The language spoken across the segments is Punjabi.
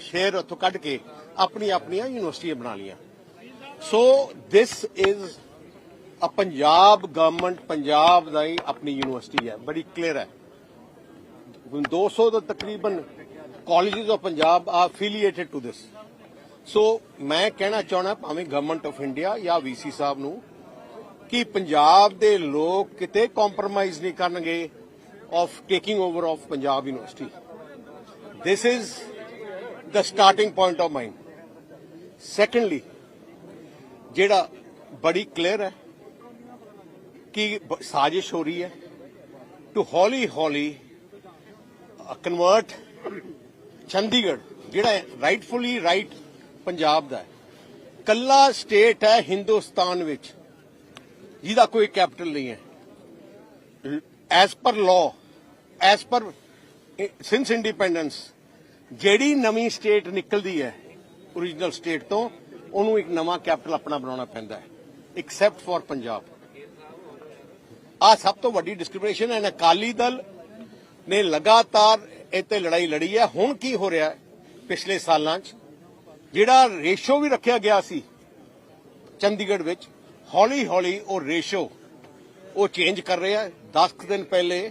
ਸ਼ੇਅਰ ਉੱਥੋਂ ਕੱਢ ਕੇ ਆਪਣੀ ਆਪਣੀਆਂ ਯੂਨੀਵਰਸਿਟੀਆਂ ਬਣਾ ਲਈਆਂ। So this is a Punjab government Punjab ਦਾ ਹੀ ਆਪਣੀ ਯੂਨੀਵਰਸਿਟੀ ਹੈ। ਬੜੀ ਕਲੀਅਰ ਹੈ। 200 ਤੋਂ ਤਕਰੀਬਨ ਕਾਲਜਸ ਆਫ ਪੰਜਾਬ ਆ ਅਫੀਲੀਏਟਡ ਟੂ ਦਿਸ ਸੋ ਮੈਂ ਕਹਿਣਾ ਚਾਹਣਾ ਭਾਵੇਂ ਗਵਰਨਮੈਂਟ ਆਫ ਇੰਡੀਆ ਜਾਂ ਵੀਸੀ ਸਾਹਿਬ ਨੂੰ ਕਿ ਪੰਜਾਬ ਦੇ ਲੋਕ ਕਿਤੇ ਕੰਪਰੋਮਾਈਜ਼ ਨਹੀਂ ਕਰਨਗੇ of taking over of Punjab university this is the starting point of mine. Secondly ਜਿਹੜਾ ਬੜੀ ਕਲੀਅਰ ਹੈ ਕਿ ਸਾਜ਼ਿਸ਼ ਹੋ ਰਹੀ ਹੈ ਟੂ ਹੌਲੀ ਹੌਲੀ ਕਨਵਰਟ ਚੰਡੀਗੜ੍ਹ ਜਿਹੜਾ ਰਾਈਟਫੁਲੀ ਰਾਈਟ ਪੰਜਾਬ ਦਾ ਹੈ ਕੱਲਾ ਸਟੇਟ ਹੈ ਹਿੰਦੁਸਤਾਨ ਵਿੱਚ ਜਿਹਦਾ ਕੋਈ ਕੈਪੀਟਲ ਨਹੀਂ ਹੈ as per law as per since independence ਜਿਹੜੀ ਨਵੀਂ ਸਟੇਟ ਨਿਕਲਦੀ ਹੈ origignal ਸਟੇਟ ਤੋਂ, ਉਹਨੂੰ ਇੱਕ ਨਵਾਂ ਕੈਪੀਟਲ ਆਪਣਾ ਬਣਾਉਣਾ ਪੈਂਦਾ ਹੈ ਐਕਸੈਪਟ ਫॉर ਪੰਜਾਬ। ਆ ਸਭ ਤੋਂ ਵੱਡੀ ਡਿਸਕ੍ਰਿਮੀਨੇਸ਼ਨ ਹੈ ਅਕਾਲੀ ਦਲ ਨੇ ਲਗਾਤਾਰ ਇੱਥੇ ਲੜਾਈ ਲੜੀ ਹੈ। ਹੁਣ ਕੀ ਹੋ ਰਿਹਾ ਹੈ, ਪਿਛਲੇ ਸਾਲਾਂ 'ਚ, ਜਿਹੜਾ ਰੇਸ਼ੋ ਵੀ ਰੱਖਿਆ ਗਿਆ ਸੀ, ਚੰਡੀਗੜ੍ਹ ਵਿੱਚ ਹੌਲੀ ਹੌਲੀ ਉਹ ਰੇਸ਼ੋ, ਉਹ ਚੇਂਜ ਕਰ ਰਿਹਾ ਹੈ। 10 ਦਿਨ ਪਹਿਲੇ,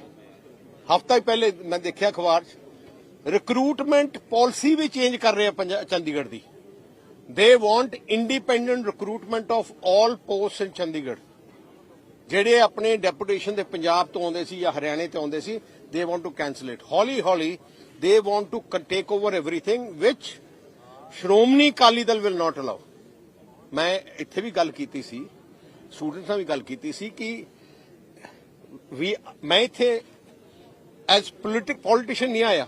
ਹਫਤਾ ਹੀ ਪਹਿਲੇ ਮੈਂ ਦੇਖਿਆ ਅਖਬਾਰ 'ਚ ਰਿਕਰੂਟਮੈਂਟ ਪਾਲਿਸੀ ਵੀ ਚੇਂਜ ਕਰ ਰਿਹਾ ਪੰਜਾ- ਚੰਡੀਗੜ੍ਹ ਦੀ। They want independent recruitment of 올 post in Chandigarh. ਜਿਹੜੇ ਆਪਣੇ ਡੈਪੂਟੇਸ਼ਨ ਦੇ ਪੰਜਾਬ ਤੋਂ ਆਉਂਦੇ ਸੀ ਜਾਂ ਹਰਿਆਣੇ ਤੋਂ ਆਉਂਦੇ ਸੀ ਦੇ ਵਾਂਟ ਟੂ ਕੈਨਸਲ ਇਟ ਹੌਲੀ ਹੌਲੀ they want to take over everything which Shiromani Akali Dal will not allow ਮੈਂ ਇੱਥੇ ਵੀ ਗੱਲ ਕੀਤੀ ਸੀ, ਸਟੂਡੈਂਟਸ ਨਾਲ ਵੀ ਗੱਲ ਕੀਤੀ ਸੀ ਕਿ ਵੀ ਮੈਂ ਇੱਥੇ ਐਜ਼ ਪੋਲਿਟਿਕ ਪੋਲੀਟੀਸ਼ੀਅਨ ਨਹੀਂ ਆਇਆ।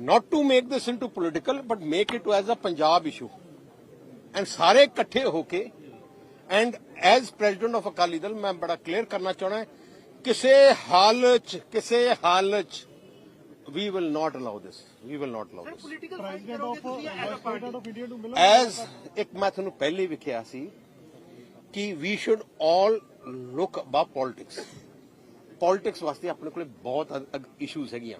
not to make this into political but make it as a punjab issue. And ਸਾਰੇ ਇਕੱਠੇ ਹੋ ਕੇ and as president of Akali Dal ਮੈਂ ਬੜਾ ਕਲੀਅਰ ਕਰਨਾ ਚਾਹਣਾ ਕਿਸੇ ਹਾਲਤ 'ਚ ਕਿਸੇ ਹਾਲਤ 'ਚ we will not allow this. We will not allow this. As a party of India ਨੂੰ ਐਜ਼ ਇੱਕ ਮੈਂ ਤੁਹਾਨੂੰ ਪਹਿਲੇ ਵੀ ਕਿਹਾ ਸੀ ਕਿ we should all look above politics politics ਵਾਸਤੇ ਆਪਣੇ ਕੋਲੇ ਬਹੁਤ ਇਸ਼ੂਜ਼ ਹੈਗੀਆਂ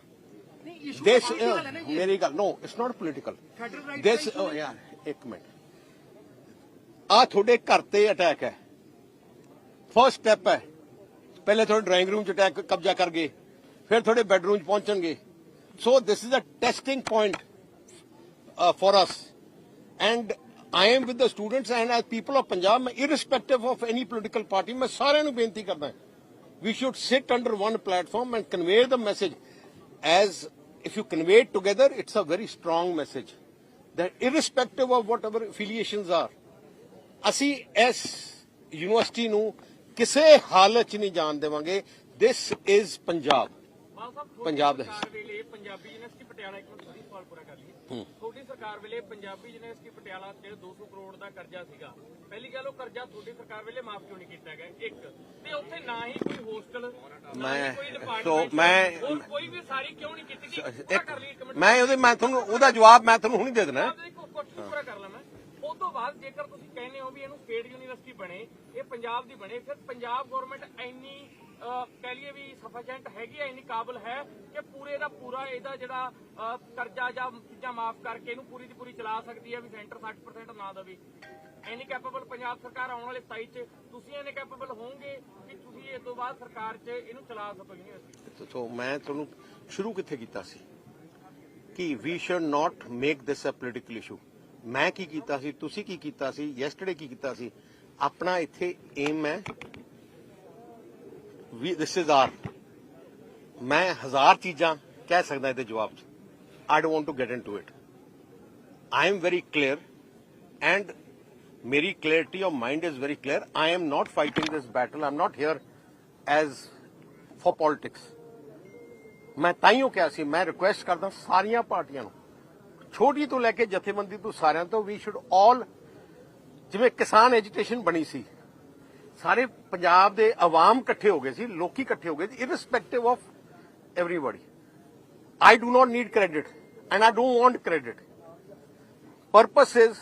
this uh, ਮੇਰੀ ਗੱਲ no it's not political Federal rights this ਦਾ issue oh yeah ਇੱਕ ਮਿੰਟ ਆ ਤੁਹਾਡੇ ਘਰ ਤੇ ਅਟੈਕ ਹੈ ਫਰਸਟ ਸਟੈਪ ਹੈ ਪਹਿਲੇ ਤੁਹਾਡੇ ਡਰਾਇੰਗ ਰੂਮ ਚ ਅਟੈਕ ਕਬਜ਼ਾ ਕਰ ਗਏ ਫਿਰ ਤੁਹਾਡੇ ਬੈਡਰੂਮ ਚ ਪਹੁੰਚਣਗੇ so this is a testing point for us and I am with the students and as people of Punjab ਮੈਂ irrespective of any political party ਮੈਂ ਸਾਰਿਆਂ ਨੂੰ ਬੇਨਤੀ ਕਰਦਾ ਹਾਂ we should sit under one platform and convey the message as if you convey it together it's a very strong message. That irrespective of whatever affiliations are ਅਸੀਂ ਇਸ ਯੂਨੀਵਰਸਿਟੀ ਨੂੰ ਕਿਸੇ ਹਾਲਤ 'ਚ ਨਹੀਂ ਜਾਣ ਦੇਵਾਂਗੇ। This is ਪੰਜਾਬ ਪੰਜਾਬ ਦਾ ਵੇਲੇ ਪੰਜਾਬੀ ਯੂਨੀਵਰਸਿਟੀ ਪਟਿਆਲਾ ਇੱਕ ਮਿੰਟ ਤੁਹਾਡੀ ਸਵਾਲ ਪੂਰਾ ਕਰ ਲਈਏ। ਤੁਹਾਡੀ ਸਰਕਾਰ ਵੇਲੇ ਪੰਜਾਬੀ ਯੂਨੀਵਰਸਿਟੀ ਪਟਿਆਲਾ ਤੇ 200 ਕਰੋੜ ਦਾ ਕਰਜ਼ਾ ਸੀਗਾ। ਪਹਿਲੀ ਗੱਲ ਉਹ ਕਰਜ਼ਾ ਤੁਹਾਡੀ ਸਰਕਾਰ ਵੇਲੇ ਮਾਫ ਕਿਉਂ ਨਹੀਂ ਕੀਤਾ ਗਿਆ? ਇੱਕ ਤੇ ਉੱਥੇ ਨਾ ਹੀ ਕੋਈ ਹੋਸਟਲ ਨਾ ਹੀ ਮੈਂ- ਸੋ ਮੈਂ- ਕੋਈ ਵੀ ਸਾਰੀ ਕਿਉਂ ਨਹੀਂ ਕੀਤੀ? ਮੈਂ ਉਹਦੇ ਮੈਂ ਤੁਹਾਨੂੰ ਉਹਦਾ ਜਵਾਬ ਮੈਂ ਤੁਹਾਨੂੰ ਹੁਣੀ ਦੇ ਦੇਣਾ। ਹੈ। ਇੱਕ ਕੁਐਸਚਨ ਪੂਰਾ ਕਰ ਲਾਂ ਮੈਂ। ਉਸ ਤੋਂ ਬਾਅਦ ਜੇਕਰ ਤੁਸੀਂ ਕਹਿੰਦੇ ਹੋ ਵੀ ਇਹਨੂੰ ਸਟੇਟ ਯੂਨੀਵਰਸਿਟੀ ਬਣੇ ਇਹ ਪੰਜਾਬ ਦੀ ਬਣੇ ਫਿਰ ਪੰਜਾਬ ਗਵਰਨਮੈਂਟ ਇੰਨੀ ਕਹਿ ਲਈਏ ਵੀ ਸਫੀਸ਼ੀਐਂਟ ਹੈਗੀ ਹੈ ਇੰਨੀ ਕਾਬਲ ਹੈ ਕਿ ਪੂਰੇ ਦਾ ਪੂਰਾ ਇਹਦਾ ਜਿਹੜਾ ਅਹ, ਕਰਜ਼ਾ ਜਾਂ ਚੀਜ਼ਾਂ ਮਾਫ ਕਰਕੇ ਇਹਨੂੰ ਪੂਰੀ ਦੀ ਪੂਰੀ ਚਲਾ ਸਕਦੀ ਹੈ ਵੀ ਸੈਂਟਰ 60% ਨਾ ਦੇਵੇ। ਐਨੀ ਕੈਪੇਬਲ ਪੰਜਾਬ ਸਰਕਾਰ ਆਉਣ ਵਾਲੇ 27 ਚ ਤੁਸੀਂ ਇਹਨੇ ਕੈਪੇਬਲ ਹੋਵੋਗੇ? ਇਸ ਤੋਂ ਬਾਅਦ ਸਰਕਾਰ 'ਚ ਇਹਨੂੰ ਚਲਾ ਸਕੋ ਯੂਨੀਵਰਸਿਟੀ ਸੋ ਮੈਂ ਤੁਹਾਨੂੰ ਸ਼ੁਰੂ ਕਿੱਥੇ ਕੀਤਾ ਸੀ? ਕਿ we should not make this a political issue ਮੈਂ ਕੀ ਕੀਤਾ ਸੀ? ਤੁਸੀਂ ਕੀ ਕੀਤਾ ਸੀ? ਯੈਸਟਰਡੇ ਕੀ ਕੀਤਾ ਸੀ? ਆਪਣਾ ਇੱਥੇ ਏਮ ਹੈ। ਵੀ ਦਿਸ ਇਜ਼ ਆਰ ਮੈਂ ਹਜ਼ਾਰ ਚੀਜ਼ਾਂ ਕਹਿ ਸਕਦਾ ਇਹਦੇ ਜਵਾਬ ਚ। I don't want to get into it I am very clear and ਮੇਰੀ clarity mind is very clear I am am fighting fighting this battle i'm not here as for politics. ਮੈਂ ਤਾਈਓ ਕਿਹਾ ਸੀ, ਮੈਂ ਰਿਕੁਐਸਟ ਕਰਦਾ ਸਾਰੀਆਂ ਪਾਰਟੀਆਂ ਨੂੰ, ਛੋਟੀ ਤੋਂ ਲੈ ਕੇ ਜਥੇਬੰਦੀ ਤੋਂ ਸਾਰਿਆਂ ਤੋਂ ਵੀ ਸ਼ੁਡ ਆਲ ਜਿਵੇਂ ਕਿਸਾਨ ਐਜੀਟੇਸ਼ਨ ਬਣੀ ਸੀ, ਸਾਰੇ ਪੰਜਾਬ ਦੇ ਆਵਾਮ ਇਕੱਠੇ ਹੋ ਗਏ ਸੀ, ਲੋਕੀ ਇਕੱਠੇ ਹੋ ਗਏ ਸੀ irrespective of everybody I do not need credit and I don't want credit purpose is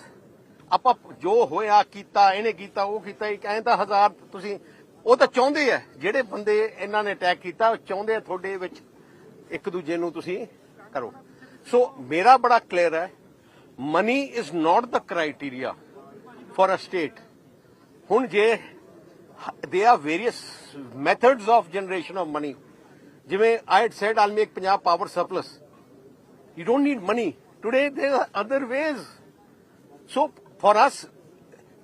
ਆਪਾਂ ਜੋ ਹੋਇਆ, ਕੀਤਾ, ਇਹਨੇ ਕੀਤਾ, ਉਹ ਕੀਤਾ, ਇੱਕ ਐਂ ਤਾਂ ਹਜ਼ਾਰ ਤੁਸੀਂ ਉਹ ਤਾਂ ਚਾਹੁੰਦੇ ਆ ਜਿਹੜੇ ਬੰਦੇ ਇਹਨਾਂ ਨੇ ਅਟੈਕ ਕੀਤਾ ਉਹ ਚਾਹੁੰਦੇ ਆ ਤੁਹਾਡੇ ਵਿੱਚ ਇੱਕ ਦੂਜੇ ਨੂੰ ਤੁਸੀਂ ਕਰੋ। ਸੋ ਮੇਰਾ ਬੜਾ ਕਲੀਅਰ ਹੈ money is not the criteria for a state ਹੁਣ ਜੇ they are various methods of generation of money ਜਿਵੇਂ I had said I'll make Punjab power surplus you don't need money today they are other ways. So for us,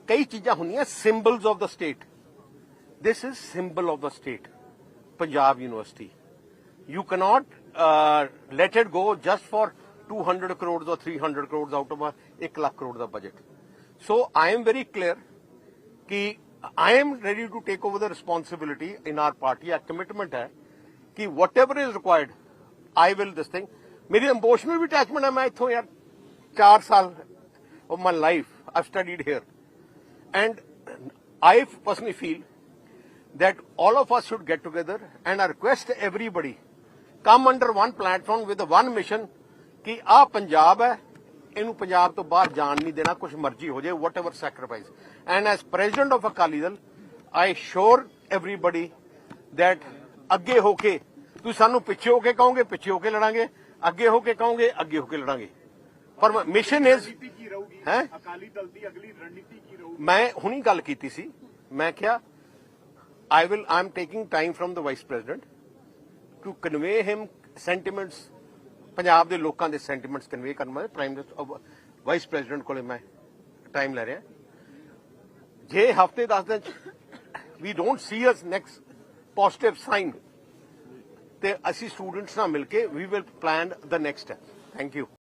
ਕਈ ਚੀਜ਼ਾਂ ਹੁੰਦੀਆਂ symbols of the state This is symbol of the state, Punjab University. You cannot uh, let it go just for 200 crores or 300 crores out of a 1 lakh crore the budget. So I am very clear कि I am ready to take over the responsibility in our party. A commitment है कि whatever is required, I will this thing. मेरी emotional भी attachment है मैं इतो यार 4 साल of my life I've studied here, and I personally feel that all of us should get together and I request everybody come under one platform with one mission ਕਿ ਆ ਪੰਜਾਬ ਹੈ ਇਹਨੂੰ ਪੰਜਾਬ ਤੋਂ ਬਾਹਰ ਜਾਣ ਨਹੀਂ ਦੇਣਾ ਕੁਝ ਮਰਜ਼ੀ ਹੋ ਜਾਏ whatever sacrifice and as president of Akali Dal assure everybody that ਅੱਗੇ ਹੋ ਕੇ ਤੁਸੀਂ ਸਾਨੂੰ ਪਿੱਛੇ ਹੋ ਕੇ ਕਹੋਗੇ ਪਿੱਛੇ ਹੋ ਕੇ ਲੜਾਂਗੇ ਅੱਗੇ ਹੋ ਕੇ ਕਹੋਗੇ ਅੱਗੇ ਹੋ ਕੇ ਲੜਾਂਗੇ ਪਰ ਮਿਸ਼ਨ ਇਜ਼ ਹੈ ਅਕਾਲੀ ਦਲ ਦੀ ਅਗਲੀ ਰਣਨੀਤੀ ਕੀ ਰਹੂਗੀ ਮੈਂ ਹੁਣੀ ਗੱਲ ਕੀਤੀ ਸੀ ਮੈਂ ਕਿਹਾ I will I am taking time from the vice president to convey him sentiments Punjab ਦੇ ਲੋਕਾਂ ਦੇ ਸੈਂਟੀਮੈਂਟਸ ਕਨਵੇ ਕਰਨ ਮੈਂ ਪ੍ਰਾਈਮ ਵਾਈਸ ਪ੍ਰੈਜ਼ੀਡੈਂਟ ਕੋਲੇ ਮੈਂ ਟਾਈਮ ਲੈ ਰਿਹਾ। ਜੇ ਹਫ਼ਤੇ 10 ਦਿਨ ਵੀ don't see as next positive sign ਤੇ ਅਸੀਂ ਸਟੂਡੈਂਟਸ ਨਾਲ ਮਿਲ ਕੇ we will plan the next step thank you